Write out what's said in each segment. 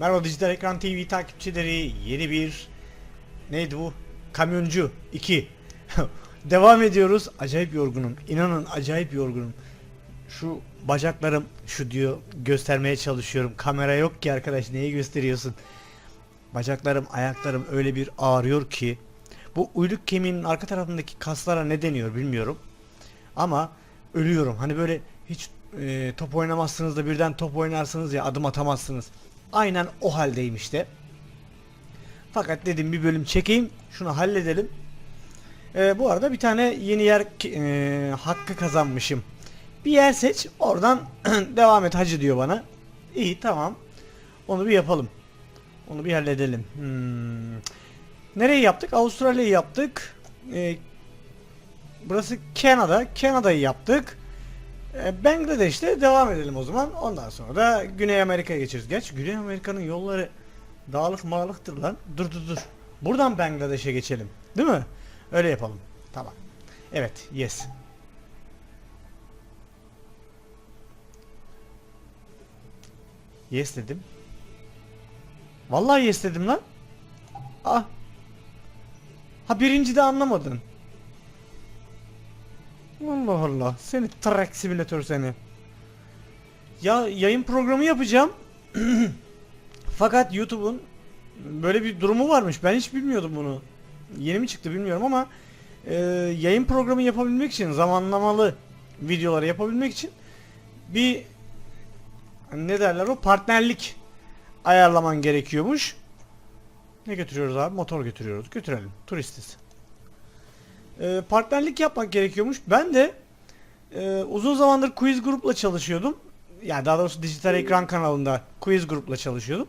Merhaba Dijital Ekran TV takipçileri yeni bir neydi bu? Kamyoncu 2 Devam ediyoruz. Acayip yorgunum. İnanın acayip yorgunum. Şu bacaklarım şu diyor göstermeye çalışıyorum. Kamera yok ki arkadaş neye gösteriyorsun? Bacaklarım, ayaklarım öyle bir ağrıyor ki bu uyluk kemiğinin arka tarafındaki kaslara ne deniyor bilmiyorum. Ama ölüyorum. Hani böyle hiç e, top oynamazsınız da birden top oynarsınız ya adım atamazsınız. Aynen o haldeyim işte. Fakat dedim bir bölüm çekeyim. Şunu halledelim. E, bu arada bir tane yeni yer e, hakkı kazanmışım. Bir yer seç. Oradan devam et hacı diyor bana. İyi tamam. Onu bir yapalım. Onu bir halledelim. Hmm. Nereyi yaptık? Avustralya'yı yaptık. E, burası Kanada. Kanada'yı yaptık. E, Bangladeş'te devam edelim o zaman. Ondan sonra da Güney Amerika'ya geçeriz. Geç Güney Amerika'nın yolları dağlık mağlıktır lan. Dur dur dur. Buradan Bangladeş'e geçelim. Değil mi? Öyle yapalım. Tamam. Evet. Yes. Yes dedim. Vallahi yes dedim lan. Ah. Ha birinci de anlamadın. Allah Allah. Seni track simülatör seni. Ya yayın programı yapacağım. Fakat YouTube'un böyle bir durumu varmış. Ben hiç bilmiyordum bunu. Yeni mi çıktı bilmiyorum ama e, yayın programı yapabilmek için zamanlamalı videoları yapabilmek için bir ne derler o partnerlik ayarlaman gerekiyormuş. Ne götürüyoruz abi? Motor götürüyoruz. Götürelim. Turistiz. Ee, partnerlik yapmak gerekiyormuş. Ben de e, uzun zamandır quiz grupla çalışıyordum. Yani daha doğrusu dijital ekran kanalında quiz grupla çalışıyordum.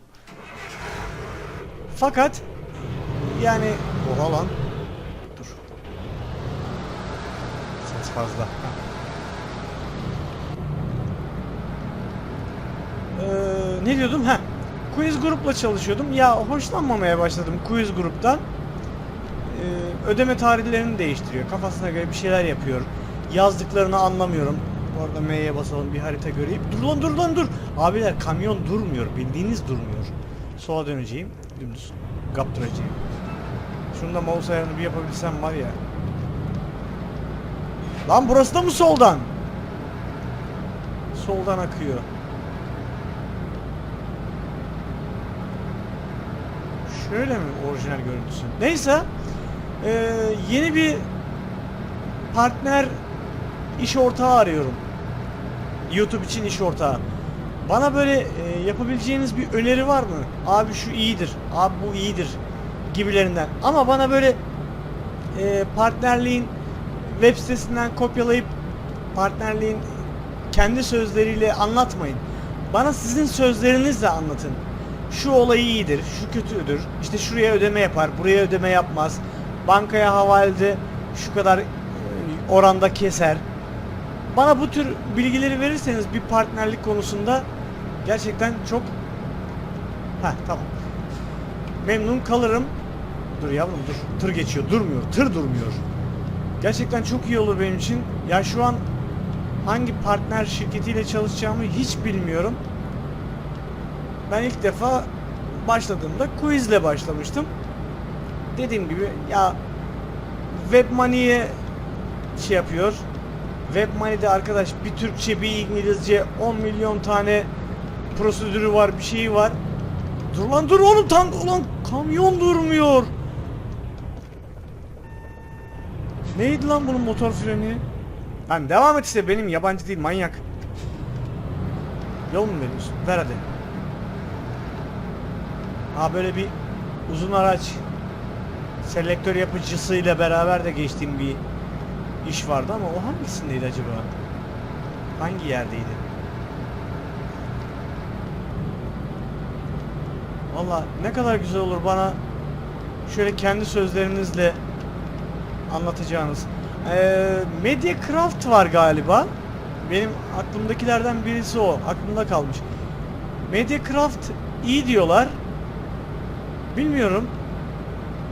Fakat yani oha lan. Dur. Ses fazla. Ee, ne diyordum? Ha. Quiz grupla çalışıyordum. Ya hoşlanmamaya başladım quiz gruptan. Ee, ödeme tarihlerini değiştiriyor. Kafasına göre bir şeyler yapıyor. Yazdıklarını anlamıyorum. Bu arada M'ye basalım bir harita göreyim. Dur lan dur lan dur. Abiler kamyon durmuyor. Bildiğiniz durmuyor. Sola döneceğim. Dümdüz kaptıracağım. Şunu da mouse ayarını bir yapabilsem var ya. Lan burası da mı soldan? Soldan akıyor. Şöyle mi orijinal görüntüsü? Neyse. Ee, yeni bir partner iş ortağı arıyorum. YouTube için iş ortağı. Bana böyle e, yapabileceğiniz bir öneri var mı? Abi şu iyidir, abi bu iyidir gibilerinden. Ama bana böyle e, partnerliğin web sitesinden kopyalayıp partnerliğin kendi sözleriyle anlatmayın. Bana sizin sözlerinizle anlatın. Şu olay iyidir, şu kötüdür. İşte şuraya ödeme yapar, buraya ödeme yapmaz. Bankaya havalede şu kadar e, oranda keser. Bana bu tür bilgileri verirseniz bir partnerlik konusunda gerçekten çok Heh tamam. Memnun kalırım. Dur yavrum dur. Tır geçiyor. Durmuyor. Tır durmuyor. Gerçekten çok iyi olur benim için. Ya şu an hangi partner şirketiyle çalışacağımı hiç bilmiyorum. Ben ilk defa başladığımda quizle başlamıştım. Dediğim gibi ya Webmoney'e şey yapıyor. Webmoney'de arkadaş bir Türkçe bir İngilizce 10 milyon tane prosedürü var bir şeyi var. Dur lan dur oğlum tank ulan kamyon durmuyor. Neydi lan bunun motor freni? Lan devam et işte benim yabancı değil manyak. Yol mu veriyorsun? Ver hadi. Ha böyle bir uzun araç selektör yapıcısıyla beraber de geçtiğim bir iş vardı ama o hangisindeydi acaba? Hangi yerdeydi? Valla ne kadar güzel olur bana şöyle kendi sözlerinizle anlatacağınız. Ee, Mediacraft var galiba. Benim aklımdakilerden birisi o. Aklımda kalmış. Mediacraft iyi diyorlar. Bilmiyorum.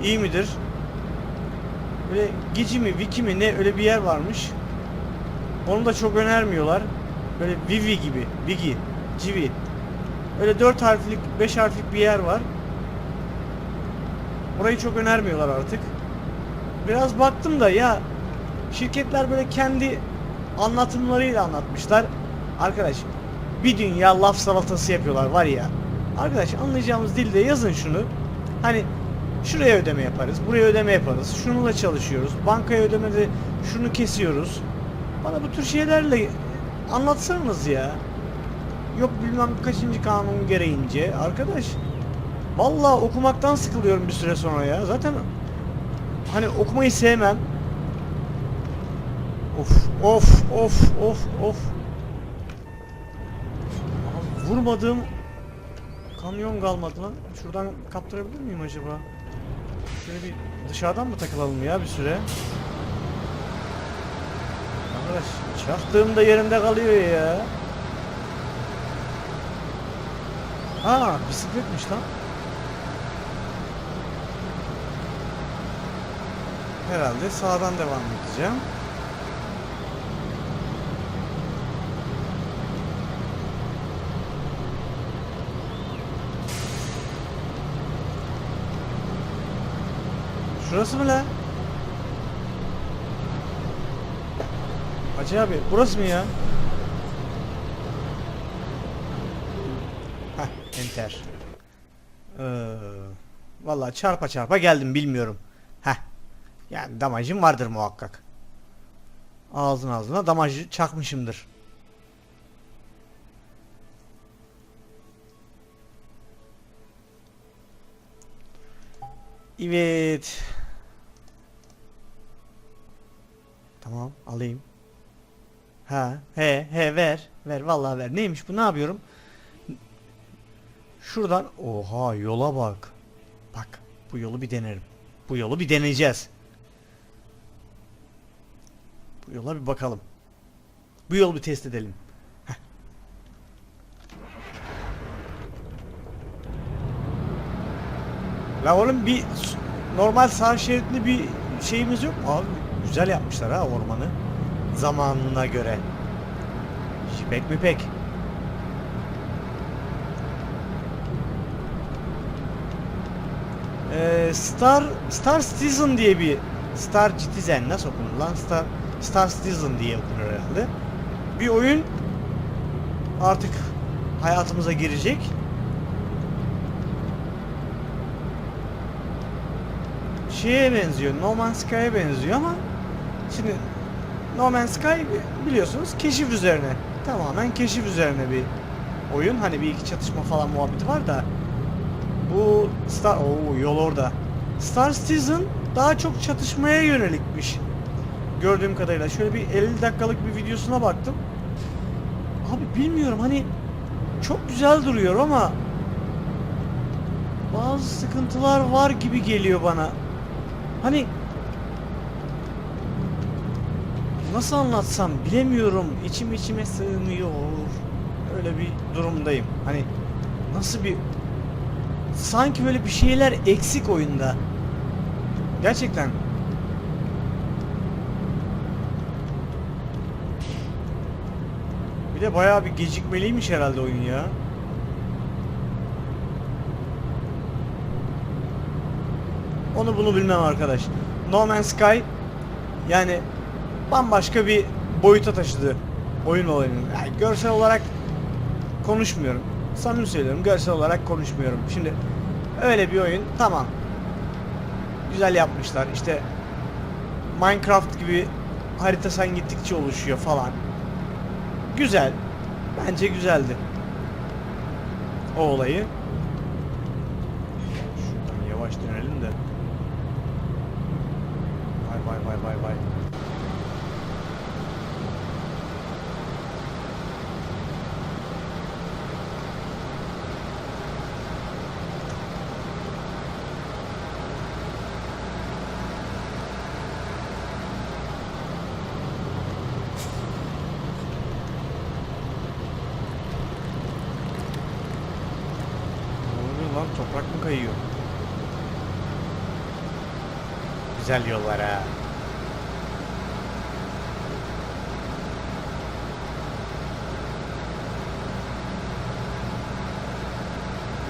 İyi midir? Böyle Gici mi, Wiki mi ne öyle bir yer varmış. Onu da çok önermiyorlar. Böyle Vivi gibi. Vigi. Civi. Öyle 4 harflik, 5 harflik bir yer var. Orayı çok önermiyorlar artık. Biraz baktım da ya şirketler böyle kendi anlatımlarıyla anlatmışlar. Arkadaş bir dünya laf salatası yapıyorlar var ya. Arkadaş anlayacağımız dilde yazın şunu. Hani şuraya ödeme yaparız, buraya ödeme yaparız, şununla çalışıyoruz, bankaya ödemede şunu kesiyoruz. Bana bu tür şeylerle anlatsanız ya. Yok bilmem kaçıncı kanun gereğince. Arkadaş vallahi okumaktan sıkılıyorum bir süre sonra ya. Zaten hani okumayı sevmem. Of of of of of. Vurmadığım kamyon kalmadı lan. Şuradan kaptırabilir miyim acaba? Şöyle bir dışarıdan mı takılalım ya bir süre? Arkadaş çaktığımda yerimde kalıyor ya. Ha bisikletmiş lan. Herhalde sağdan devam edeceğim. Şurası mı lan? Hacı abi burası mı ya? Heh enter. Ee, vallahi çarpa çarpa geldim bilmiyorum. Heh. Yani damacım vardır muhakkak. Ağzın ağzına damacı çakmışımdır. Evet. Tamam alayım. Ha he he ver. Ver vallahi ver. Neymiş bu ne yapıyorum? Şuradan oha yola bak. Bak bu yolu bir denerim. Bu yolu bir deneyeceğiz. Bu yola bir bakalım. Bu yolu bir test edelim. Heh. La oğlum bir normal sağ şeritli bir şeyimiz yok mu abi? Güzel yapmışlar ha ormanı. Zamanına göre. Şipek mi pek? Ee, Star Star Citizen diye bir Star Citizen nasıl okunur lan? Star Star Citizen diye okunur herhalde. Bir oyun artık hayatımıza girecek. Şeye benziyor, No Man's Sky'a benziyor ama şimdi No Man's Sky biliyorsunuz keşif üzerine. Tamamen keşif üzerine bir oyun. Hani bir iki çatışma falan muhabbeti var da bu Star Oo yol orada. Star Citizen daha çok çatışmaya yönelikmiş. Gördüğüm kadarıyla şöyle bir 50 dakikalık bir videosuna baktım. Abi bilmiyorum hani çok güzel duruyor ama bazı sıkıntılar var gibi geliyor bana. Hani nasıl anlatsam bilemiyorum. İçim içime sığmıyor. Öyle bir durumdayım. Hani nasıl bir sanki böyle bir şeyler eksik oyunda. Gerçekten. Bir de bayağı bir gecikmeliymiş herhalde oyun ya. Onu bunu bilmem arkadaş. No Man's Sky yani bambaşka bir boyuta taşıdı oyun olayını. Yani görsel olarak konuşmuyorum. Samimi söylüyorum görsel olarak konuşmuyorum. Şimdi öyle bir oyun tamam. Güzel yapmışlar. İşte Minecraft gibi harita sen gittikçe oluşuyor falan. Güzel. Bence güzeldi. O olayı. Şuradan yavaş dönelim de. Lan toprak mı kayıyor? Güzel yollar ha.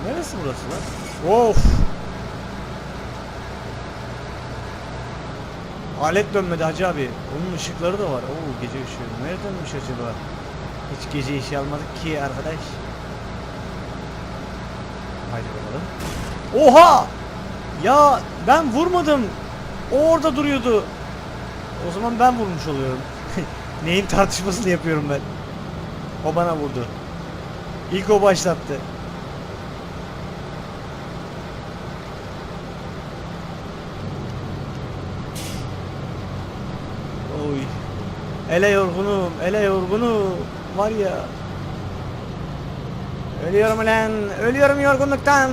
Neresi burası lan? Of. Alet dönmedi Hacı abi. Onun ışıkları da var. Oo gece ışığı. Nerede dönmüş acaba? Hiç gece işi almadık ki arkadaş. Haydi bakalım. Oha! Ya ben vurmadım. O orada duruyordu. O zaman ben vurmuş oluyorum. Neyin tartışmasını yapıyorum ben? O bana vurdu. İlk o başlattı. Oy. Ele yorgunum, ele yorgunum. Var ya. Ölüyorum lan, ölüyorum yorgunluktan.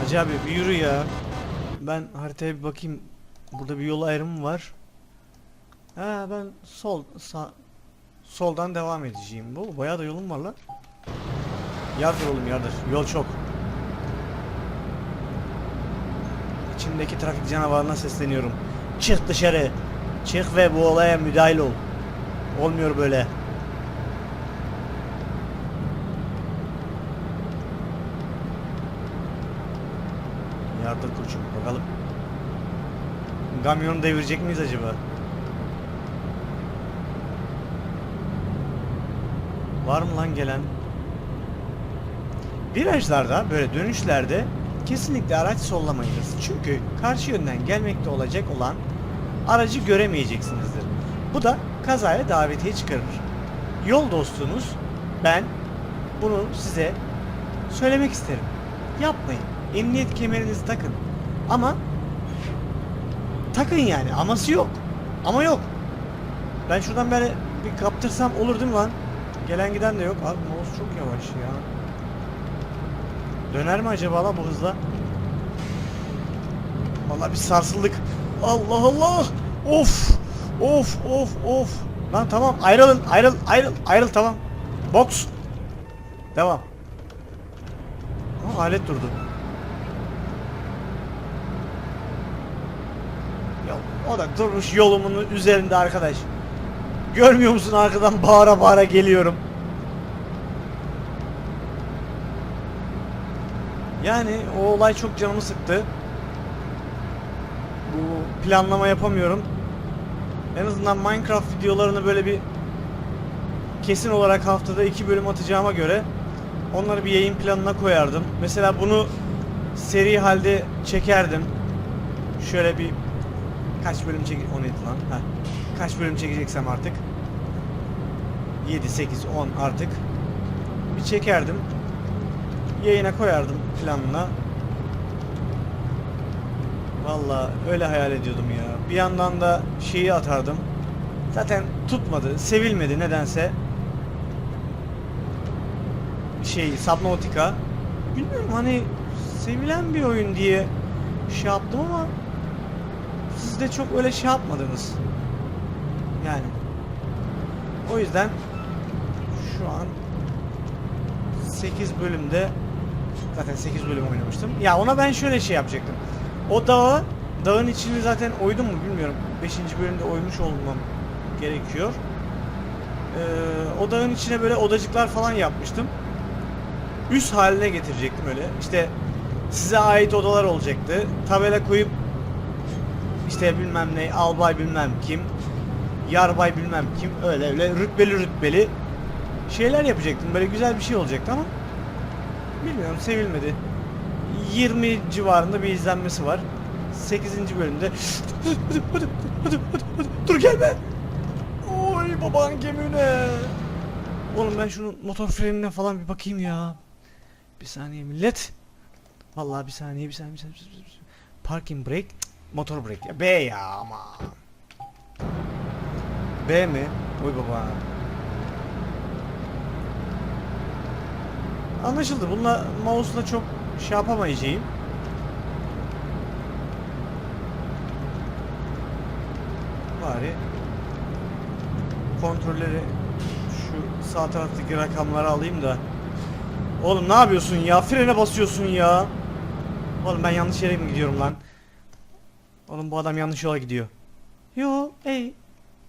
Hacı abi bir yürü ya. Ben haritaya bir bakayım. Burada bir yol ayrımı var. Ha ben sol sağ soldan devam edeceğim. Bu bayağı da yolum var lan. Yardır oğlum yardır. Yol çok. İçimdeki trafik canavarına sesleniyorum. Çık dışarı. Çık ve bu olaya müdahil ol. Olmuyor böyle. Yardır koçum bakalım. Kamyonu devirecek miyiz acaba? Var mı lan gelen? Virajlarda böyle dönüşlerde kesinlikle araç sollamayınız. Çünkü karşı yönden gelmekte olacak olan aracı göremeyeceksinizdir. Bu da kazaya davetiye çıkarır. Yol dostunuz ben bunu size söylemek isterim. Yapmayın. Emniyet kemerinizi takın. Ama takın yani. Aması yok. Ama yok. Ben şuradan böyle bir kaptırsam olur değil mi lan? Gelen giden de yok. Abi mouse çok yavaş ya. Döner mi acaba lan bu hızla? Vallahi bir sarsıldık. Allah Allah. Of. Of of of. Lan tamam ayrılın ayrıl ayrıl ayrıl tamam. Box. Devam. Ama alet durdu. Ya o da durmuş yolumun üzerinde arkadaş. Görmüyor musun arkadan bağıra bağıra geliyorum. Yani o olay çok canımı sıktı. Bu planlama yapamıyorum. En azından Minecraft videolarını böyle bir kesin olarak haftada iki bölüm atacağıma göre onları bir yayın planına koyardım. Mesela bunu seri halde çekerdim. Şöyle bir kaç bölüm çek o neydi lan? Heh. Kaç bölüm çekeceksem artık. 7 8 10 artık bir çekerdim. Yayına koyardım planına. Valla öyle hayal ediyordum ya. Bir yandan da şeyi atardım. Zaten tutmadı, sevilmedi nedense. Şey, Subnautica. Bilmiyorum hani sevilen bir oyun diye şey yaptım ama siz de çok öyle şey yapmadınız. Yani. O yüzden şu an 8 bölümde zaten 8 bölüm oynamıştım. Ya ona ben şöyle şey yapacaktım. O dağı, dağın içini zaten oydum mu bilmiyorum. 5. bölümde oymuş olmam gerekiyor. Ee, o dağın içine böyle odacıklar falan yapmıştım. Üst haline getirecektim öyle. İşte size ait odalar olacaktı. Tabela koyup işte bilmem ne, albay bilmem kim, yarbay bilmem kim öyle öyle rütbeli rütbeli şeyler yapacaktım. Böyle güzel bir şey olacaktı ama bilmiyorum sevilmedi. 20 civarında bir izlenmesi var. 8. bölümde hadi, hadi, hadi, hadi, hadi, dur gelme. Oy baban gemine. Oğlum ben şunun motor frenine falan bir bakayım ya. Bir saniye millet. Vallahi bir saniye bir saniye bir saniye. Bir saniye. Parking brake, motor brake ya. B ya ama. B mi? Oy baba. Anlaşıldı. Bununla mouse'la çok şey yapamayacağım. Bari kontrolleri şu sağ taraftaki rakamları alayım da. Oğlum ne yapıyorsun ya? Frene basıyorsun ya. Oğlum ben yanlış yere mi gidiyorum lan? Oğlum bu adam yanlış yola gidiyor. Yo iyi.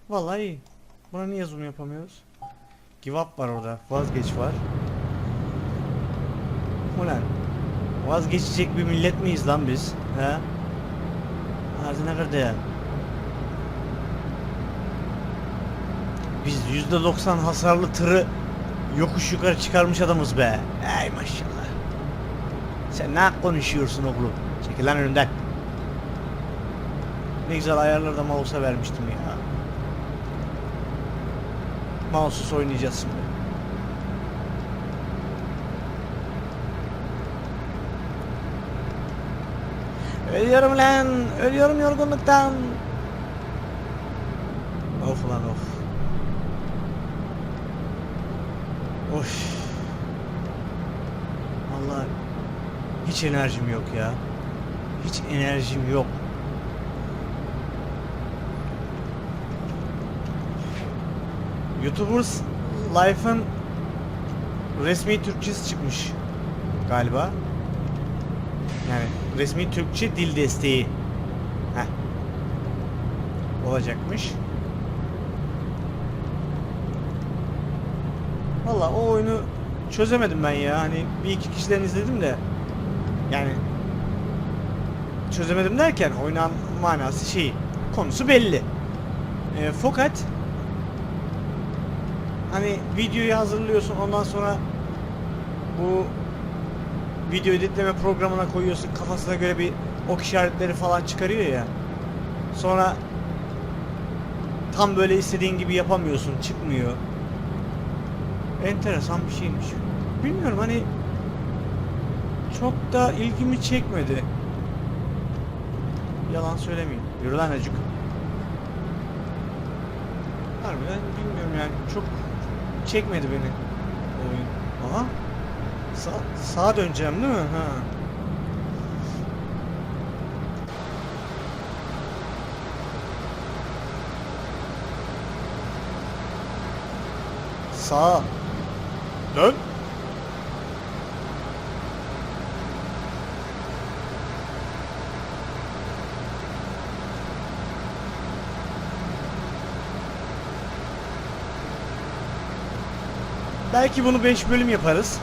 Vallahi iyi. Buna niye zoom yapamıyoruz? Give up var orada. Vazgeç var. Ulan. Vazgeçecek bir millet miyiz lan biz? He? Ağzına kırdı ya. Biz %90 hasarlı tırı yokuş yukarı çıkarmış adamız be. Ey maşallah. Sen ne konuşuyorsun oğlum? Çekil lan önümden. Ne güzel ayarları da mouse'a vermiştim ya. Mouse'suz oynayacağız şimdi. Ölüyorum lan. Ölüyorum yorgunluktan. Of lan of. Of. Allah hiç enerjim yok ya. Hiç enerjim yok. YouTubers Life'ın resmi Türkçesi çıkmış galiba. Yani resmi Türkçe dil desteği. Heh. Olacakmış. Valla o oyunu çözemedim ben ya. Hani bir iki kişiden izledim de. Yani çözemedim derken oynan manası şey konusu belli. E, fakat hani videoyu hazırlıyorsun ondan sonra bu video editleme programına koyuyorsun kafasına göre bir ok işaretleri falan çıkarıyor ya. Sonra tam böyle istediğin gibi yapamıyorsun, çıkmıyor. Enteresan bir şeymiş. Bilmiyorum hani çok da ilgimi çekmedi. Yalan söylemeyeyim. Yürü lan acık. Harbiden bilmiyorum yani çok çekmedi beni oyun. Aha. Sa sağa döneceğim değil mi? Ha. Sağa. Dön. Belki bunu 5 bölüm yaparız.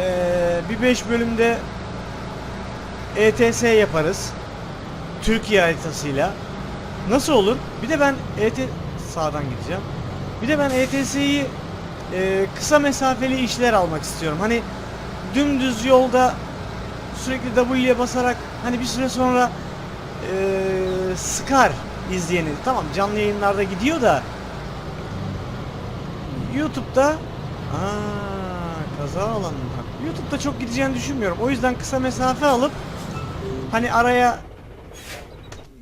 Ee, bir 5 bölümde ETS yaparız. Türkiye haritasıyla. Nasıl olur? Bir de ben ET sağdan gideceğim. Bir de ben ETS'yi e, kısa mesafeli işler almak istiyorum. Hani dümdüz yolda sürekli W'ye basarak hani bir süre sonra e, sıkar izleyeni. Tamam canlı yayınlarda gidiyor da YouTube'da Aa, kaza alanında. YouTube'da çok gideceğini düşünmüyorum. O yüzden kısa mesafe alıp hani araya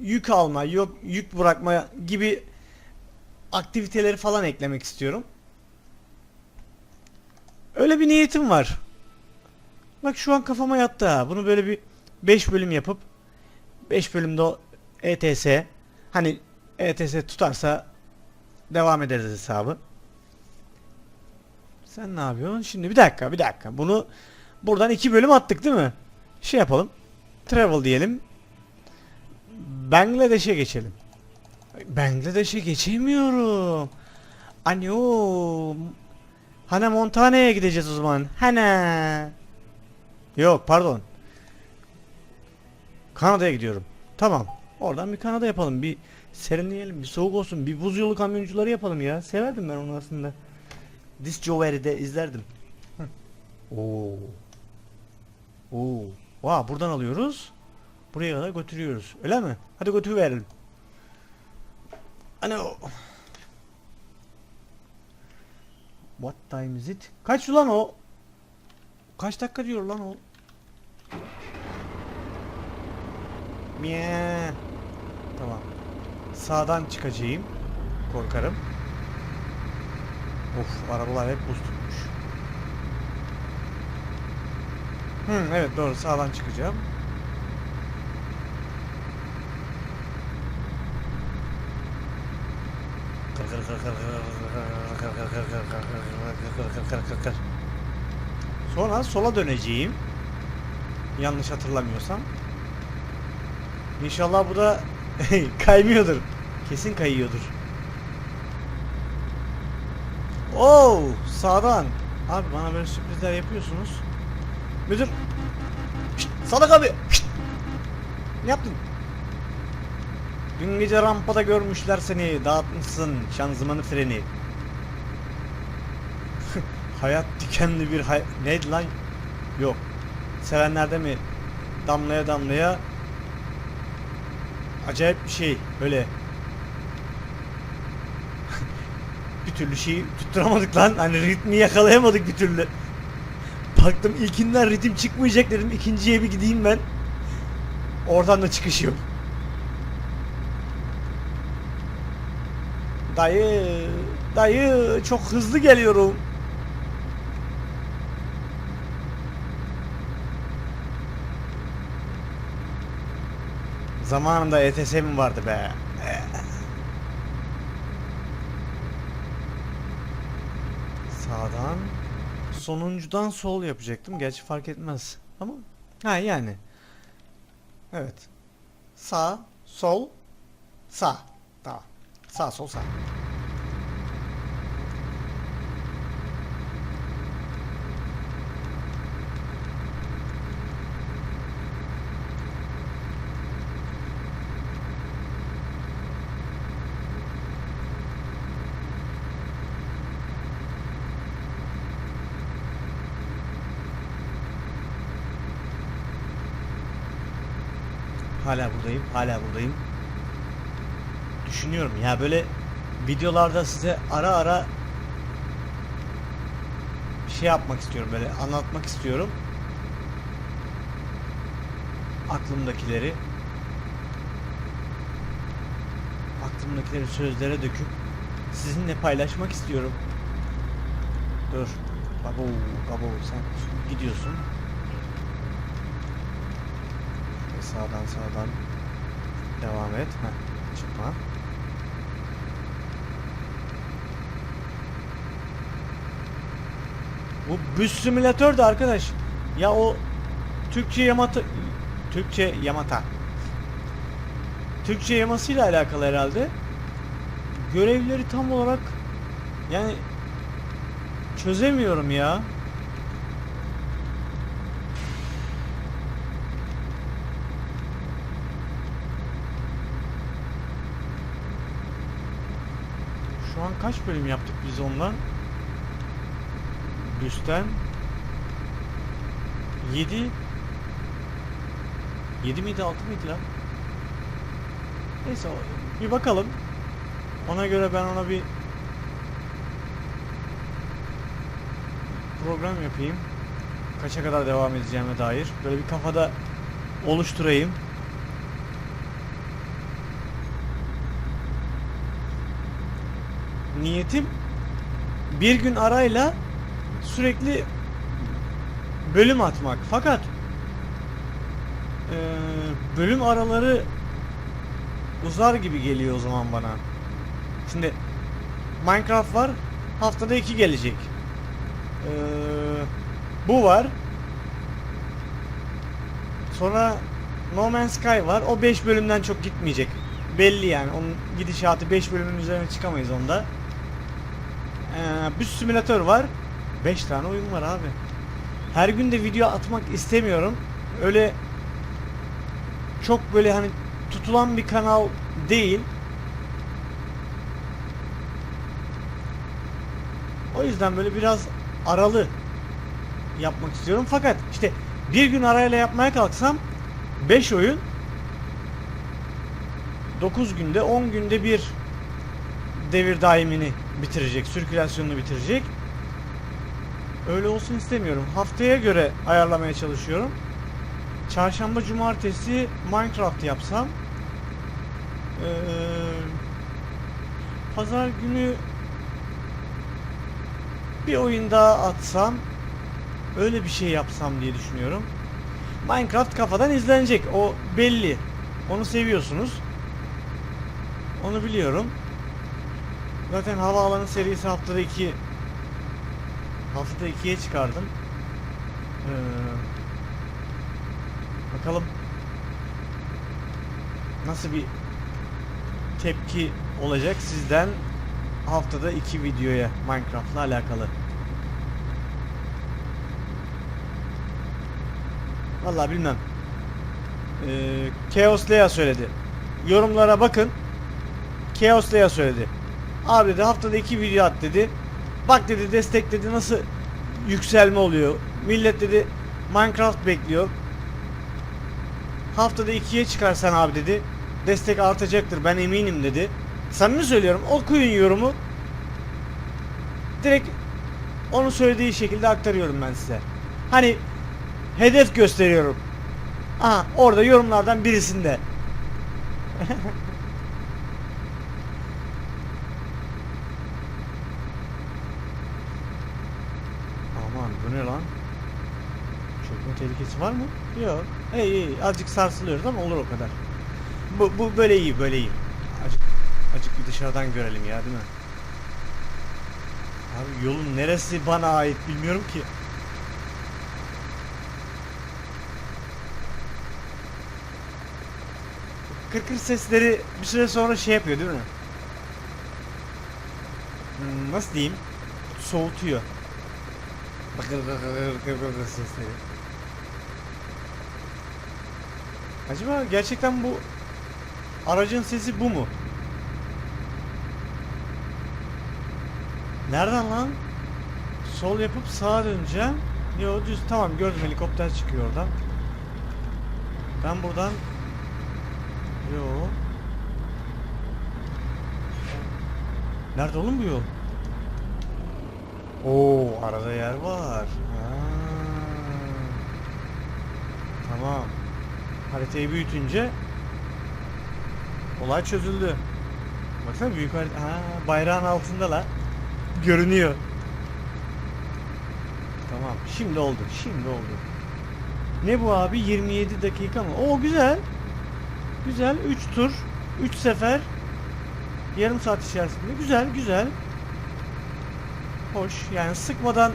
yük alma, yok yük bırakma gibi aktiviteleri falan eklemek istiyorum. Öyle bir niyetim var. Bak şu an kafama yattı ha. Bunu böyle bir 5 bölüm yapıp 5 bölümde o ETS hani ETS tutarsa devam ederiz hesabı. Sen ne yapıyorsun? Şimdi bir dakika, bir dakika. Bunu buradan iki bölüm attık değil mi? Şey yapalım. Travel diyelim. Bangladeş'e geçelim. Bangladeş'e geçemiyorum. Ano. Hana Montana'ya gideceğiz o zaman. Hana. Yok pardon. Kanada'ya gidiyorum. Tamam. Oradan bir Kanada yapalım. Bir serinleyelim. Bir soğuk olsun. Bir buz yolu kamyoncuları yapalım ya. Severdim ben onu aslında. Discovery'de izlerdim. Oo. Oo. Vaa buradan alıyoruz. Buraya kadar götürüyoruz. Öyle mi? Hadi götürüverelim. Ano. What time is it? Kaç lan o? Kaç dakika diyor lan o? Mie. Tamam. Sağdan çıkacağım. Korkarım. Of arabalar hep buz tutmuş. Hı, evet doğru sağdan çıkacağım. Sonra sola döneceğim. Yanlış hatırlamıyorsam. İnşallah bu da kaymıyordur. Kesin kayıyordur. Oo, sağdan. Abi bana böyle sürprizler yapıyorsunuz. Müdür. Şşt, Sadık abi. Şşt. Ne yaptın? Dün gece rampada görmüşler seni. Dağıtmışsın şanzımanı freni. Hayat dikenli bir hay... Neydi lan? Yok. Sevenlerde mi? Damlaya damlaya acayip bir şey böyle bir türlü şeyi tutturamadık lan. Hani ritmi yakalayamadık bir türlü. Baktım ilkinden ritim çıkmayacak dedim. İkinciye bir gideyim ben. Oradan da çıkış yok. Dayı dayı çok hızlı geliyorum. Zamanında ETS'm vardı be. Sağdan sonuncudan sol yapacaktım. Gerçi fark etmez. Ama ha yani. Evet. Sağ, sol, sağ. Tamam. Sağ, sol, sağ. Hala buradayım, hala buradayım. Düşünüyorum ya böyle videolarda size ara ara şey yapmak istiyorum böyle anlatmak istiyorum. Aklımdakileri aklımdakileri sözlere döküp sizinle paylaşmak istiyorum. Dur. Babo, babo sen gidiyorsun. Şöyle sağdan sağdan devam et. Heh, çıkma. Bu büs simülatör de arkadaş. Ya o Türkçe Yamata Türkçe Yamata Türkçe yamasıyla alakalı herhalde. Görevleri tam olarak yani çözemiyorum ya. Kaç bölüm yaptık biz ondan? Büsten 7 7 miydi 6 mıydı lan? Neyse bir bakalım. Ona göre ben ona bir program yapayım. Kaça kadar devam edeceğime dair. Böyle bir kafada oluşturayım. Niyetim bir gün arayla sürekli bölüm atmak. Fakat eee, bölüm araları uzar gibi geliyor o zaman bana. Şimdi Minecraft var. Haftada iki gelecek. Eee, bu var. Sonra No Man's Sky var. O 5 bölümden çok gitmeyecek. Belli yani. Onun gidişatı 5 bölümün üzerine çıkamayız onda. Ee, bir simülatör var. 5 tane oyun var abi. Her gün de video atmak istemiyorum. Öyle çok böyle hani tutulan bir kanal değil. O yüzden böyle biraz aralı yapmak istiyorum. Fakat işte bir gün arayla yapmaya kalksam 5 oyun 9 günde 10 günde bir devir daimini bitirecek, sirkülasyonunu bitirecek. Öyle olsun istemiyorum. Haftaya göre ayarlamaya çalışıyorum. Çarşamba, cumartesi Minecraft yapsam. Ee, Pazar günü bir oyun daha atsam. Öyle bir şey yapsam diye düşünüyorum. Minecraft kafadan izlenecek. O belli. Onu seviyorsunuz. Onu biliyorum. Zaten havaalanı serisi haftada iki haftada ikiye çıkardım. Ee, bakalım nasıl bir tepki olacak sizden haftada iki videoya Minecraft'la alakalı. Vallahi bilmem. Ee, Chaos Lea söyledi. Yorumlara bakın. Chaos Lea söyledi. Abi dedi haftada iki video at dedi. Bak dedi destek dedi nasıl yükselme oluyor. Millet dedi Minecraft bekliyor. Haftada ikiye çıkarsan abi dedi. Destek artacaktır ben eminim dedi. Samimi söylüyorum okuyun yorumu. Direkt onu söylediği şekilde aktarıyorum ben size. Hani hedef gösteriyorum. Aha orada yorumlardan birisinde. Aman bu ne lan? Çökme tehlikesi var mı? Yok. İyi iyi azıcık sarsılıyoruz ama olur o kadar. Bu, bu böyle iyi böyle iyi. Azıcık, azıcık bir dışarıdan görelim ya değil mi? Abi yolun neresi bana ait bilmiyorum ki. Kırkır sesleri bir süre sonra şey yapıyor değil mi? Hmm, nasıl diyeyim? Soğutuyor. Bakır bakır bakır bakır sesleri. Acaba gerçekten bu aracın sesi bu mu? Nereden lan? Sol yapıp sağa döneceğim. Yo düz tamam gördüm helikopter çıkıyor oradan. Ben buradan Yo. Nerede oğlum bu yol? Oo arada yer var. Ha. Tamam. Haritayı büyütünce olay çözüldü. Baksana büyük harita. Ha, bayrağın altında la. Görünüyor. Tamam. Şimdi oldu. Şimdi oldu. Ne bu abi? 27 dakika mı? Oo güzel. Güzel. 3 tur. 3 sefer. Yarım saat içerisinde. Güzel, güzel. Hoş. Yani sıkmadan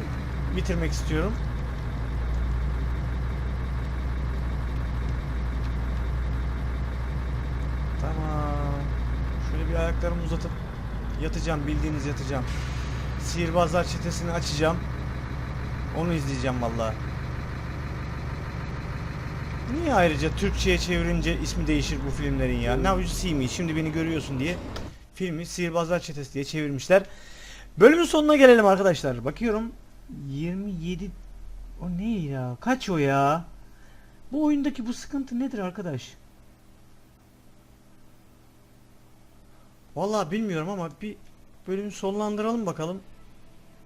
bitirmek istiyorum. Tamam. Şöyle bir ayaklarımı uzatıp yatacağım. Bildiğiniz yatacağım. Sihirbazlar çetesini açacağım. Onu izleyeceğim vallahi. Niye ayrıca Türkçe'ye çevirince ismi değişir bu filmlerin ya? Now you see me. Şimdi beni görüyorsun diye filmi Sihirbazlar Çetesi diye çevirmişler. Bölümün sonuna gelelim arkadaşlar. Bakıyorum 27 o ne ya? Kaç o ya? Bu oyundaki bu sıkıntı nedir arkadaş? Vallahi bilmiyorum ama bir bölümü sonlandıralım bakalım.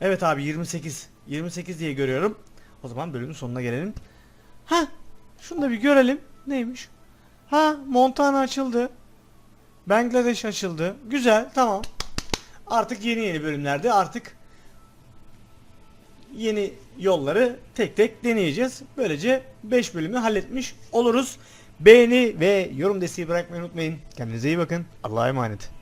Evet abi 28. 28 diye görüyorum. O zaman bölümün sonuna gelelim. Ha, şunu da bir görelim. Neymiş? Ha, Montana açıldı. Bangladeş açıldı. Güzel, tamam. Artık yeni yeni bölümlerde artık yeni yolları tek tek deneyeceğiz. Böylece 5 bölümü halletmiş oluruz. Beğeni ve yorum desteği bırakmayı unutmayın. Kendinize iyi bakın. Allah'a emanet.